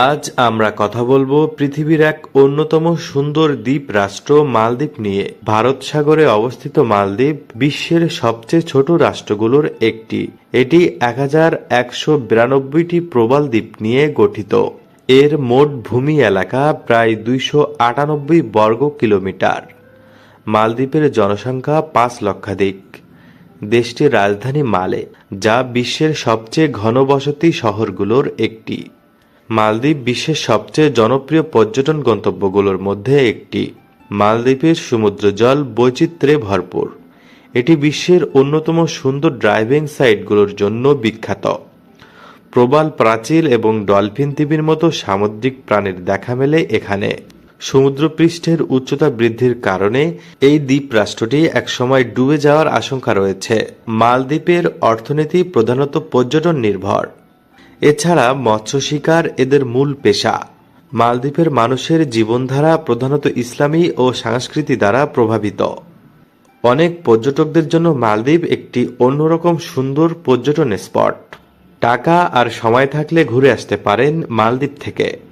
আজ আমরা কথা বলব পৃথিবীর এক অন্যতম সুন্দর দ্বীপ রাষ্ট্র মালদ্বীপ নিয়ে। ভারত সাগরে অবস্থিত মালদ্বীপ বিশ্বের সবচেয়ে ছোট রাষ্ট্রগুলোর একটি। এটি এক হাজার একশো বিরানব্বইটি প্রবাল দ্বীপ নিয়ে গঠিত। এর মোট ভূমি এলাকা প্রায় দুইশো আটানব্বই বর্গ কিলোমিটার। মালদ্বীপের জনসংখ্যা পাঁচ লক্ষাধিক। দেশটির রাজধানী মালে, যা বিশ্বের সবচেয়ে ঘনবসতি শহরগুলোর একটি। মালদ্বীপ বিশ্বের সবচেয়ে জনপ্রিয় পর্যটন গন্তব্যগুলোর মধ্যে একটি। মালদ্বীপের সমুদ্র জল বৈচিত্র্যে ভরপুর। এটি বিশ্বের অন্যতম সুন্দর ড্রাইভিং সাইটগুলোর জন্য বিখ্যাত। প্রবাল প্রাচীর এবং ডলফিন দ্বীপের মতো সামুদ্রিক প্রাণীর দেখা মেলে এখানে। সমুদ্রপৃষ্ঠের উচ্চতা বৃদ্ধির কারণে এই দ্বীপ রাষ্ট্রটি একসময় ডুবে যাওয়ার আশঙ্কা রয়েছে। মালদ্বীপের অর্থনীতি প্রধানত পর্যটন নির্ভর। এছাড়া মৎস্য শিকার এদের মূল পেশা। মালদ্বীপের মানুষের জীবনধারা প্রধানত ইসলামী ও সংস্কৃতি দ্বারা প্রভাবিত। অনেক পর্যটকদের জন্য মালদ্বীপ একটি অন্যরকম সুন্দর পর্যটন স্পট। টাকা আর সময় থাকলে ঘুরে আসতে পারেন মালদ্বীপ থেকে।